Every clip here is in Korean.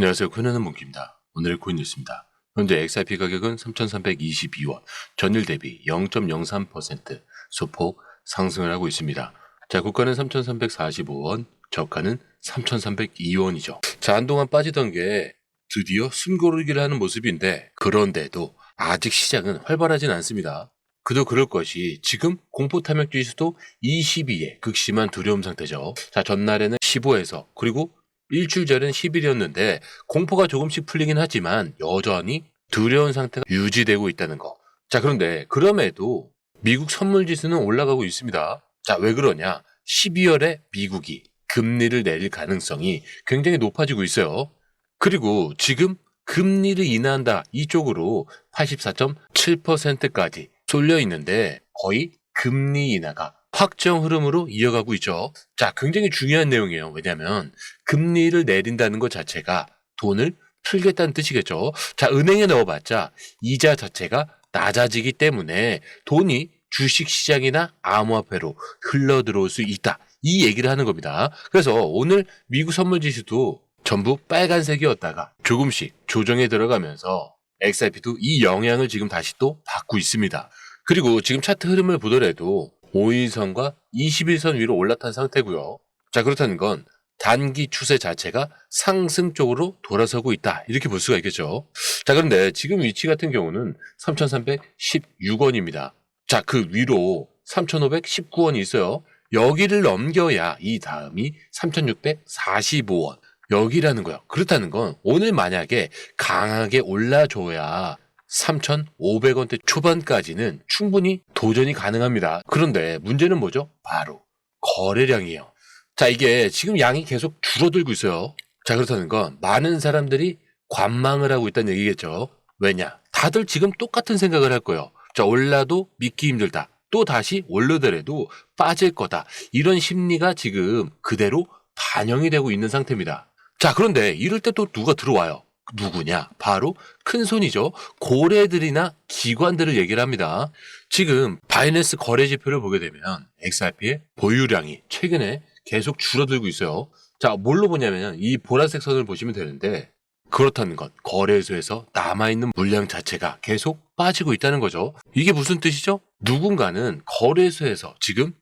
안녕하세요. 큰하는 문기입니다. 오늘의 코인 뉴스입니다. 현재 XRP 가격은 3,322원, 전일 대비 0.03% 소폭 상승을 하고 있습니다. 자, 국가는 3,345원, 저가는 3,302원이죠. 자, 한동안 빠지던 게 드디어 숨고르기를 하는 모습인데, 그런데도 아직 시장은 활발하진 않습니다. 그도 그럴 것이 지금 공포 탐욕 지수도 22에 극심한 두려움 상태죠. 자, 전날에는 15에서 그리고 일주일 전엔 10일이었는데 공포가 조금씩 풀리긴 하지만 여전히 두려운 상태가 유지되고 있다는 거. 자, 그런데 그럼에도 미국 선물 지수는 올라가고 있습니다. 자, 왜 그러냐? 12월에 미국이 금리를 내릴 가능성이 굉장히 높아지고 있어요. 그리고 지금 금리를 인하한다 이쪽으로 84.7%까지 쏠려 있는데 거의 금리 인하가 확정 흐름으로 이어가고 있죠. 자, 굉장히 중요한 내용이에요. 왜냐하면 금리를 내린다는 것 자체가 돈을 풀겠다는 뜻이겠죠. 자, 은행에 넣어봤자 이자 자체가 낮아지기 때문에 돈이 주식 시장이나 암호화폐로 흘러 들어올 수 있다. 이 얘기를 하는 겁니다. 그래서 오늘 미국 선물 지수도 전부 빨간색이었다가 조금씩 조정에 들어가면서 XRP도 이 영향을 지금 다시 또 받고 있습니다. 그리고 지금 차트 흐름을 보더라도 5일선과 21선 위로 올라탄 상태고요. 자, 그렇다는 건 단기 추세 자체가 상승 쪽으로 돌아서고 있다. 이렇게 볼 수가 있겠죠. 자, 그런데 지금 위치 같은 경우는 3,316원입니다. 자, 그 위로 3,519원이 있어요. 여기를 넘겨야 이 다음이 3,645원. 여기라는 거예요. 그렇다는 건 오늘 만약에 강하게 올라줘야 3,500원대 초반까지는 충분히 도전이 가능합니다. 그런데 문제는 뭐죠? 바로 거래량이에요. 자, 이게 지금 양이 계속 줄어들고 있어요. 자, 그렇다는 건 많은 사람들이 관망을 하고 있다는 얘기겠죠. 왜냐? 다들 지금 똑같은 생각을 할 거예요. 자, 올라도 믿기 힘들다. 또 다시 올르더라도 빠질 거다. 이런 심리가 지금 그대로 반영이 되고 있는 상태입니다. 자, 그런데 이럴 때 또 누가 들어와요. 누구냐? 바로 큰 손이죠. 고래들이나 기관들을 얘기를 합니다. 지금 바이낸스 거래 지표를 보게 되면 XRP의 보유량이 최근에 계속 줄어들고 있어요. 자, 뭘로 보냐면 이 보라색 선을 보시면 되는데 그렇다는 건 거래소에서 남아있는 물량 자체가 계속 빠지고 있다는 거죠. 이게 무슨 뜻이죠? 누군가는 거래소에서 지금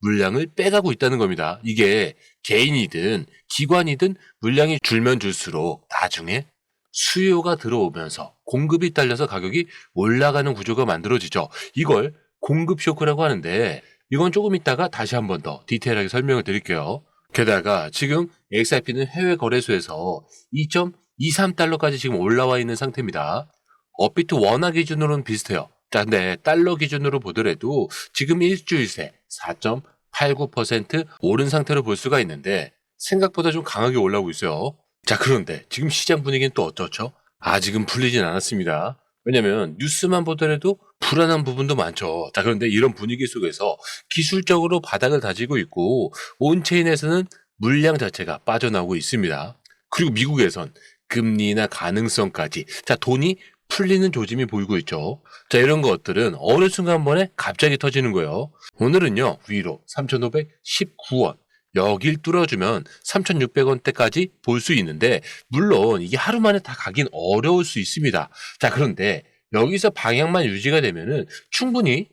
물량을 빼가고 있다는 겁니다. 이게 개인이든 기관이든 물량이 줄면 줄수록 나중에 수요가 들어오면서 공급이 딸려서 가격이 올라가는 구조가 만들어지죠. 이걸 공급 쇼크라고 하는데 이건 조금 있다가 다시 한 번 더 디테일하게 설명을 드릴게요. 게다가 지금 XRP는 해외 거래소에서 2.23달러까지 지금 올라와 있는 상태입니다. 업비트 원화 기준으로는 비슷해요. 자, 근데 달러 기준으로 보더라도 지금 일주일 새 4.89% 오른 상태로 볼 수가 있는데 생각보다 좀 강하게 올라오고 있어요. 자, 그런데 지금 시장 분위기는 또 어떻죠? 아직은 풀리진 않았습니다. 왜냐면 뉴스만 보더라도 불안한 부분도 많죠. 자, 그런데 이런 분위기 속에서 기술적으로 바닥을 다지고 있고 온체인에서는 물량 자체가 빠져나오고 있습니다. 그리고 미국에선 금리나 가능성까지 자, 돈이 풀리는 조짐이 보이고 있죠. 자, 이런 것들은 어느 순간 한 번에 갑자기 터지는 거예요. 오늘은요, 위로 3,519원. 여길 뚫어주면 3,600원대까지 볼 수 있는데, 물론 이게 하루 만에 다 가긴 어려울 수 있습니다. 자, 그런데 여기서 방향만 유지가 되면은 충분히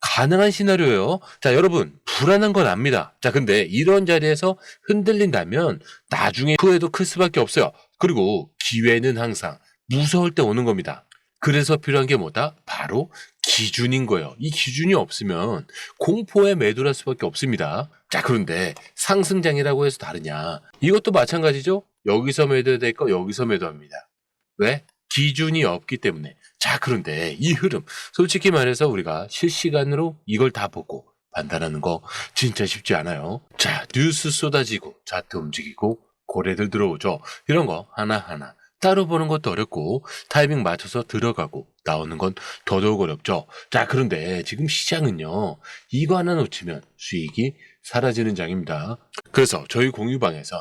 가능한 시나리오예요. 자, 여러분, 불안한 건 압니다. 자, 근데 이런 자리에서 흔들린다면 나중에 후회도 클 수밖에 없어요. 그리고 기회는 항상 무서울 때 오는 겁니다. 그래서 필요한 게 뭐다? 바로 기준인 거예요. 이 기준이 없으면 공포에 매도할 수밖에 없습니다. 자, 그런데 상승장이라고 해서 다르냐? 이것도 마찬가지죠? 여기서 매도해야 될거 여기서 매도합니다. 왜? 기준이 없기 때문에. 자, 그런데 이 흐름, 솔직히 말해서 우리가 실시간으로 이걸 다 보고 판단하는 거 진짜 쉽지 않아요. 자, 뉴스 쏟아지고, 차트 움직이고, 고래들 들어오죠. 이런 거 하나하나 따로 보는 것도 어렵고 타이밍 맞춰서 들어가고 나오는 건 더더욱 어렵죠. 자, 그런데 지금 시장은요. 이거 하나 놓치면 수익이 사라지는 장입니다. 그래서 저희 공유방에선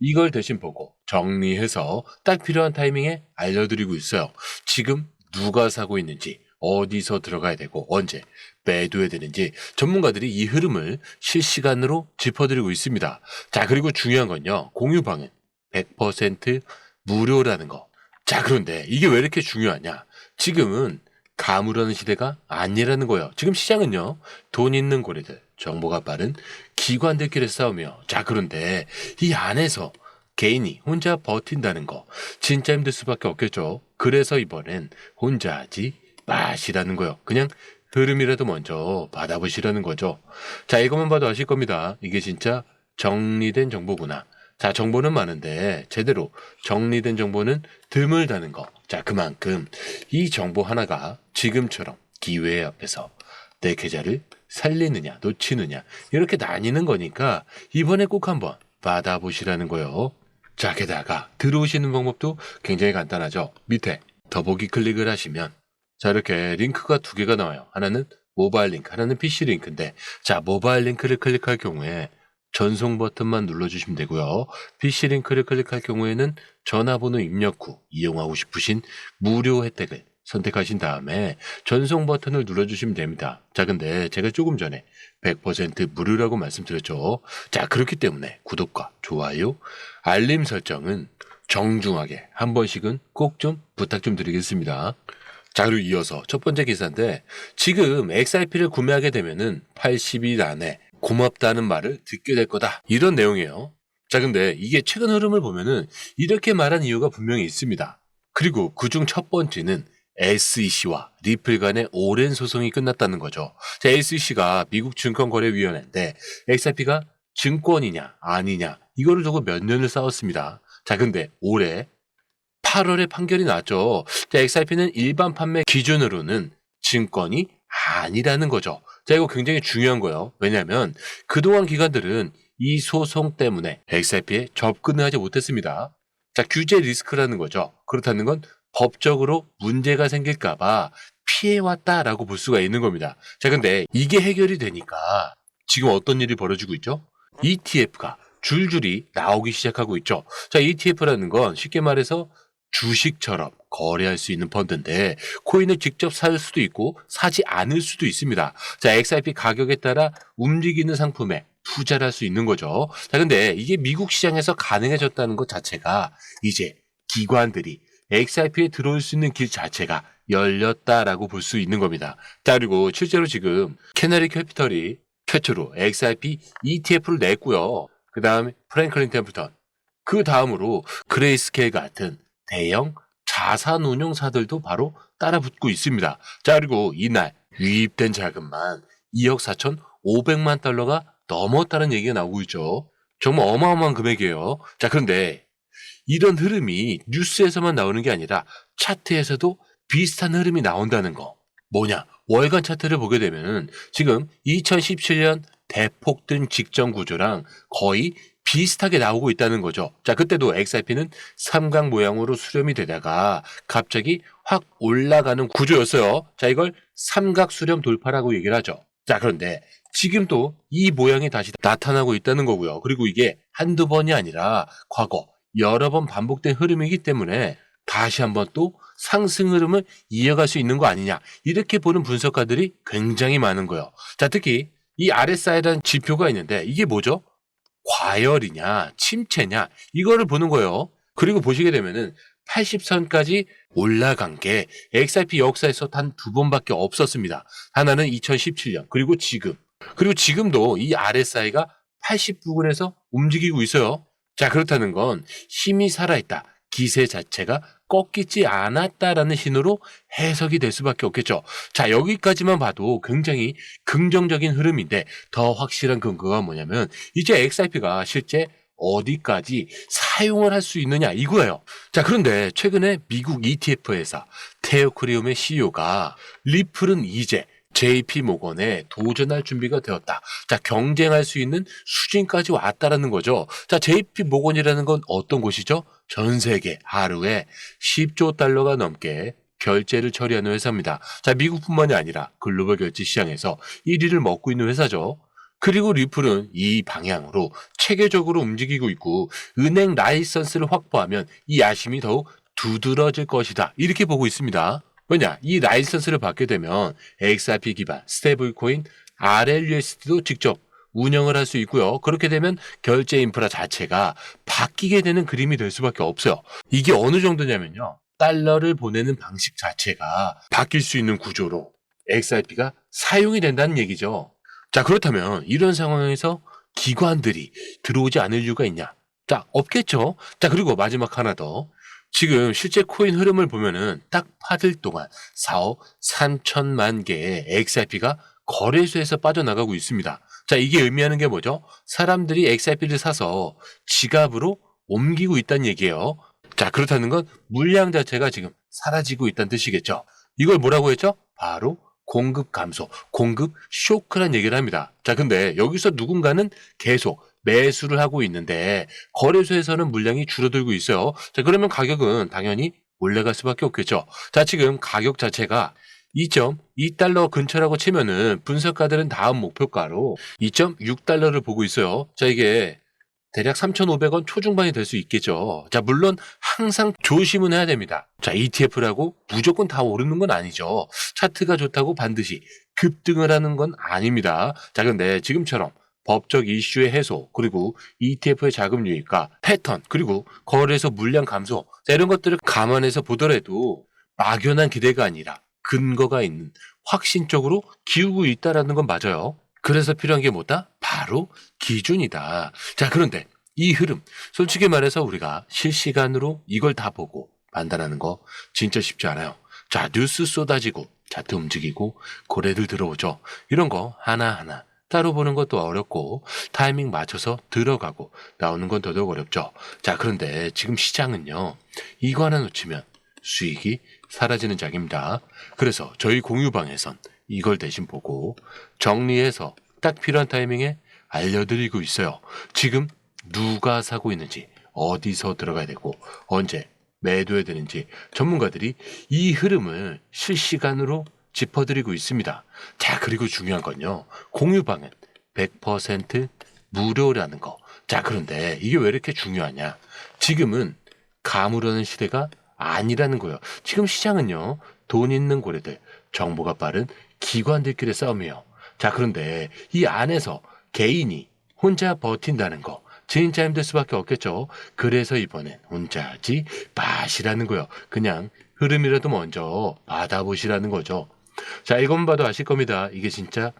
이걸 대신 보고 정리해서 딱 필요한 타이밍에 알려드리고 있어요. 지금 누가 사고 있는지, 어디서 들어가야 되고, 언제 매도해야 되는지 전문가들이 이 흐름을 실시간으로 짚어드리고 있습니다. 자, 그리고 중요한 건요. 공유방은 100% 무료라는 거. 자, 그런데 이게 왜 이렇게 중요하냐? 지금은 가물하는 시대가 아니라는 거예요. 지금 시장은요, 돈 있는 고래들, 정보가 빠른 기관들끼리 싸우며, 자, 그런데 이 안에서 개인이 혼자 버틴다는 거, 진짜 힘들 수밖에 없겠죠. 그래서 이번엔 혼자 하지 마시라는 거요. 그냥 흐름이라도 먼저 받아보시라는 거죠. 자, 이것만 봐도 아실 겁니다. 이게 진짜 정리된 정보구나. 자, 정보는 많은데 제대로 정리된 정보는 드물다는 거. 자, 그만큼 이 정보 하나가 지금처럼 기회 앞에서 내 계좌를 살리느냐, 놓치느냐, 이렇게 나뉘는 거니까 이번에 꼭 한번 받아보시라는 거요. 자, 게다가 들어오시는 방법도 굉장히 간단하죠. 밑에 더보기 클릭을 하시면 자, 이렇게 링크가 두 개가 나와요. 하나는 모바일 링크, 하나는 PC 링크인데 자, 모바일 링크를 클릭할 경우에 전송 버튼만 눌러주시면 되고요. PC 링크를 클릭할 경우에는 전화번호 입력 후 이용하고 싶으신 무료 혜택을 선택하신 다음에 전송 버튼을 눌러주시면 됩니다. 자, 근데 제가 조금 전에 100% 무료라고 말씀드렸죠. 자, 그렇기 때문에 구독과 좋아요, 알림 설정은 정중하게 한 번씩은 꼭 좀 부탁 좀 드리겠습니다. 자, 그리고 이어서 첫 번째 기사인데 지금 XRP를 구매하게 되면은 80일 안에 고맙다는 말을 듣게 될 거다. 이런 내용이에요. 자, 근데 이게 최근 흐름을 보면은 이렇게 말한 이유가 분명히 있습니다. 그리고 그중 첫 번째는 SEC와 리플 간의 오랜 소송이 끝났다는 거죠. 자, SEC가 미국 증권거래위원회인데 XRP가 증권이냐 아니냐 이거를 두고 몇 년을 싸웠습니다. 자, 근데 올해 8월에 판결이 나왔죠. 자, XRP는 일반 판매 기준으로는 증권이 아니라는 거죠. 자, 이거 굉장히 중요한 거예요. 왜냐하면 그동안 기관들은 이 소송 때문에 XRP에 접근을 하지 못했습니다. 자, 규제 리스크라는 거죠. 그렇다는 건 법적으로 문제가 생길까봐 피해왔다라고 볼 수가 있는 겁니다. 자, 근데 이게 해결이 되니까 지금 어떤 일이 벌어지고 있죠? ETF가 줄줄이 나오기 시작하고 있죠. 자, ETF라는 건 쉽게 말해서 주식처럼 거래할 수 있는 펀드인데 코인을 직접 살 수도 있고 사지 않을 수도 있습니다. 자, XRP 가격에 따라 움직이는 상품에 투자를 할 수 있는 거죠. 자, 근데 이게 미국 시장에서 가능해졌다는 것 자체가 이제 기관들이 XRP에 들어올 수 있는 길 자체가 열렸다라고 볼 수 있는 겁니다. 자, 그리고 실제로 지금 캐나리 캐피털이 최초로 XRP ETF를 냈고요. 그 다음에 프랭클린 템플턴, 그 다음으로 그레이스케일 같은 대형 자산 운용사들도 바로 따라붙고 있습니다. 자, 그리고 이날 유입된 자금만 2억 4,500만 달러가 넘었다는 얘기가 나오고 있죠. 정말 어마어마한 금액이에요. 자, 그런데 이런 흐름이 뉴스에서만 나오는 게 아니라 차트에서도 비슷한 흐름이 나온다는 거. 뭐냐? 월간 차트를 보게 되면 지금 2017년 대폭등 직전 구조랑 거의 비슷하게 나오고 있다는 거죠. 자, 그때도 XRP는 삼각 모양으로 수렴이 되다가 갑자기 확 올라가는 구조였어요. 자, 이걸 삼각 수렴 돌파라고 얘기를 하죠. 자, 그런데 지금 또 이 모양이 다시 나타나고 있다는 거고요. 그리고 이게 한두 번이 아니라 과거 여러 번 반복된 흐름이기 때문에 다시 한번 또 상승 흐름을 이어갈 수 있는 거 아니냐. 이렇게 보는 분석가들이 굉장히 많은 거예요. 자, 특히 이 RSI라는 지표가 있는데 이게 뭐죠? 과열이냐, 침체냐, 이거를 보는 거예요. 그리고 보시게 되면은 80선까지 올라간 게 XRP 역사에서 단 두 번밖에 없었습니다. 하나는 2017년, 그리고 지금. 그리고 지금도 이 RSI가 80 부근에서 움직이고 있어요. 자, 그렇다는 건 힘이 살아있다. 기세 자체가 꺾이지 않았다라는 신호로 해석이 될 수밖에 없겠죠. 자, 여기까지만 봐도 굉장히 긍정적인 흐름인데 더 확실한 근거가 뭐냐면 이제 XRP가 실제 어디까지 사용을 할 수 있느냐 이거예요. 자, 그런데 최근에 미국 ETF 회사 테오크리움의 CEO가 리플은 이제 JP 모건에 도전할 준비가 되었다. 자, 경쟁할 수 있는 수준까지 왔다라는 거죠. 자, JP 모건이라는 건 어떤 곳이죠? 전 세계 하루에 10조 달러가 넘게 결제를 처리하는 회사입니다. 자, 미국뿐만이 아니라 글로벌 결제 시장에서 1위를 먹고 있는 회사죠. 그리고 리플은 이 방향으로 체계적으로 움직이고 있고 은행 라이선스를 확보하면 이 야심이 더욱 두드러질 것이다. 이렇게 보고 있습니다. 왜냐? 이 라이선스를 받게 되면 XRP 기반 스테이블 코인 RLUSD도 직접 운영을 할 수 있고요. 그렇게 되면 결제 인프라 자체가 바뀌게 되는 그림이 될 수밖에 없어요. 이게 어느 정도냐면요. 달러를 보내는 방식 자체가 바뀔 수 있는 구조로 XRP가 사용이 된다는 얘기죠. 자, 그렇다면 이런 상황에서 기관들이 들어오지 않을 이유가 있냐? 자, 없겠죠. 자, 그리고 마지막 하나 더. 지금 실제 코인 흐름을 보면은 딱 파들 동안 4억 3천만 개의 XRP가 거래소에서 빠져나가고 있습니다. 자, 이게 의미하는 게 뭐죠? 사람들이 XRP를 사서 지갑으로 옮기고 있다는 얘기예요. 자, 그렇다는 건 물량 자체가 지금 사라지고 있다는 뜻이겠죠. 이걸 뭐라고 했죠? 바로 공급 감소, 공급 쇼크란 얘기를 합니다. 자, 근데 여기서 누군가는 계속 매수를 하고 있는데 거래소에서는 물량이 줄어들고 있어요. 자, 그러면 가격은 당연히 올라갈 수밖에 없겠죠. 자, 지금 가격 자체가 2.2달러 근처라고 치면은 분석가들은 다음 목표가로 2.6달러를 보고 있어요. 자, 이게 대략 3,500원 초중반이 될 수 있겠죠. 자, 물론 항상 조심은 해야 됩니다. 자, ETF라고 무조건 다 오르는 건 아니죠. 차트가 좋다고 반드시 급등을 하는 건 아닙니다. 자, 근데 지금처럼 법적 이슈의 해소, 그리고 ETF의 자금 유입과 패턴, 그리고 거래소 물량 감소, 자, 이런 것들을 감안해서 보더라도 막연한 기대가 아니라 근거가 있는 확신적으로 기우고 있다라는 건 맞아요. 그래서 필요한 게 뭐다? 바로 기준이다. 자, 그런데 이 흐름, 솔직히 말해서 우리가 실시간으로 이걸 다 보고 판단하는 거 진짜 쉽지 않아요. 자, 뉴스 쏟아지고, 차트 움직이고, 고래들 들어오죠. 이런 거 하나하나 따로 보는 것도 어렵고, 타이밍 맞춰서 들어가고, 나오는 건 더더욱 어렵죠. 자, 그런데 지금 시장은요, 이거 하나 놓치면 수익이 사라지는 장입니다. 그래서 저희 공유방에선 이걸 대신 보고 정리해서 딱 필요한 타이밍에 알려드리고 있어요. 지금 누가 사고 있는지, 어디서 들어가야 되고, 언제 매도해야 되는지 전문가들이 이 흐름을 실시간으로 짚어드리고 있습니다. 자, 그리고 중요한 건요. 공유방은 100% 무료라는 거. 자, 그런데 이게 왜 이렇게 중요하냐? 지금은 가물하는 시대가 아니라는 거예요. 지금 시장은요, 돈 있는 고래들, 정보가 빠른 기관들끼리 싸움이에요. 자, 그런데 이 안에서 개인이 혼자 버틴다는 거, 진짜 힘들 수밖에 없겠죠. 그래서 이번엔 혼자 하지 마시라는 거예요. 그냥 흐름이라도 먼저 받아보시라는 거죠. 자, 이것만 봐도 아실 겁니다. 이게 진짜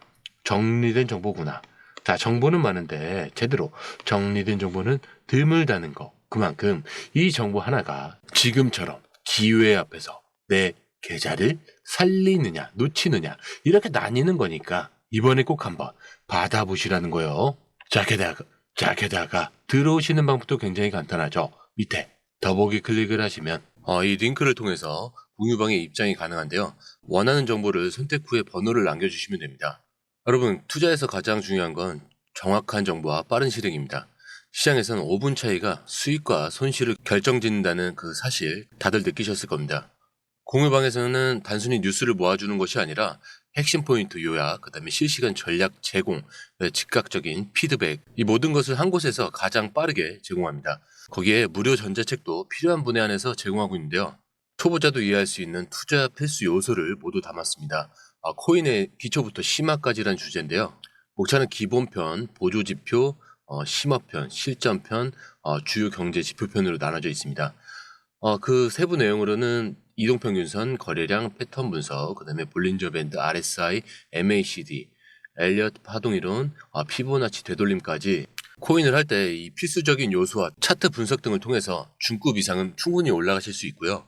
정리된 정보구나. 자, 정보는 많은데 제대로 정리된 정보는 드물다는 거. 그만큼 이 정보 하나가 지금처럼 기회 앞에서 내 계좌를 살리느냐, 놓치느냐, 이렇게 나뉘는 거니까 이번에 꼭 한번 받아보시라는 거예요. 자, 게다가, 자, 게다가 들어오시는 방법도 굉장히 간단하죠. 밑에 더보기 클릭을 하시면 어, 이 링크를 통해서 공유방에 입장이 가능한데요. 원하는 정보를 선택 후에 번호를 남겨주시면 됩니다. 여러분, 투자에서 가장 중요한 건 정확한 정보와 빠른 실행입니다. 시장에서는 5분 차이가 수익과 손실을 결정짓는다는 그 사실 다들 느끼셨을 겁니다. 공유방에서는 단순히 뉴스를 모아주는 것이 아니라 핵심 포인트 요약, 그 다음에 실시간 전략 제공, 네, 즉각적인 피드백, 이 모든 것을 한 곳에서 가장 빠르게 제공합니다. 거기에 무료 전자책도 필요한 분야 안에서 제공하고 있는데요. 초보자도 이해할 수 있는 투자 필수 요소를 모두 담았습니다. 아, 코인의 기초부터 심화까지란 주제인데요. 목차는 기본편, 보조지표, 어, 심화편, 실전편, 어, 주요 경제 지표편으로 나눠져 있습니다. 어, 그 세부 내용으로는 이동평균선, 거래량, 패턴 분석, 그 다음에 볼린저 밴드, RSI, MACD, 엘리엇 파동이론, 어, 피보나치 되돌림까지 코인을 할 때 이 필수적인 요소와 차트 분석 등을 통해서 중급 이상은 충분히 올라가실 수 있고요.